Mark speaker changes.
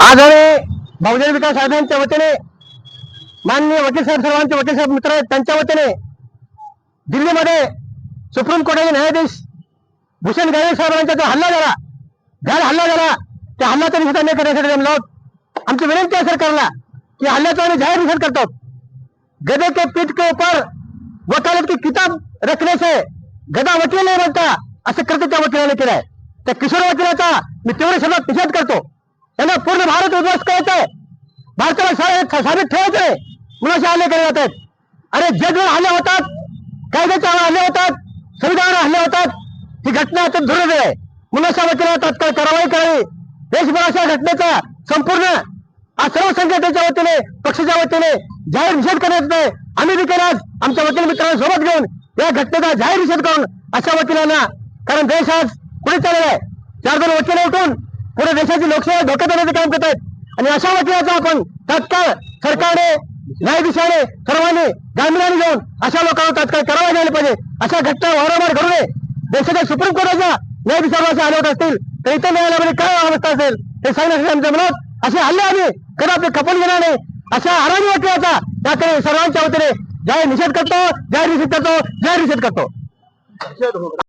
Speaker 1: आज आम्ही बहुजन विकास आघाडीच्या वतीने माननीय वकील साहेब सर्वांचे वकील साहेब मित्र आहेत त्यांच्या वतीने दिल्लीमध्ये सुप्रीम कोर्टाचे न्यायाधीश भूषण गायक साहेबांचा जो हल्ला झाला घर हल्ला झाला त्या हल्ल्याचा निषेध आम्ही करण्यासाठी जमलो आमची विनंती आहे सरकारला की हल्ल्याचा आम्ही जाहीर निषेध करतो गधे के पीठ के ऊपर वकालत की किताब रखने से गदा वकील नाही बनता असं कृत्य त्या वकिलाने केलंय त्या किशोर वकिलाचा मी तीव्र शब्दात निषेध करतो. त्यांना पूर्ण भारत उद्ध्वस्त करायचं आहे. भारताला साबित ठेवायचं आहे. मुलाशी हल्ले केले जात आहेत. अरे जगवर हल्ले होतात कायद्याच्या हल्ले होतात संविधानावर हल्ले होतात ही घटना अत्यंत दुर्दैव आहे. मुलाच्या वकिलाला तात्काळ कारवाई करावी. देशभराच्या घटनेचा संपूर्ण आज सर्व संघटनेच्या वतीने पक्षाच्या वतीने जाहीर निषेध करण्यात येत आहे. आम्ही देखील आज आमच्या वकील मित्रांना सोबत घेऊन या घटनेचा जाहीर निषेध करून अशा वकिलांना कारण देश आज पुढे चाललेला आहे. चार दोन वकील उठून आपल्या देशाची लोकशाही धोक्यात आणण्याचं काम करत आहेत आणि अशा वकिलाचा आपण तात्काळ सरकारने न्यायाधीशाने सर्वांनी गांभीर्याने घेऊन अशा लोकांना तात्काळ करावा द्यायला पाहिजे. अशा घटना वारंवार घडू नये. देशाच्या सुप्रीम कोर्टाच्या न्यायाधीशांना आले होत असतील तर इतर न्यायालयामध्ये काय अवस्था असेल हे सांगण्यासाठी आमच्या मनात असे हल्ले आम्ही कदापि खपवून घेणार नाही. अशा हरामी वकिलाचा त्याकडे सर्वांच्या वतीने जाहीर निषेध करतो जाहीर निषेध करतो जाहीर निषेध करतो.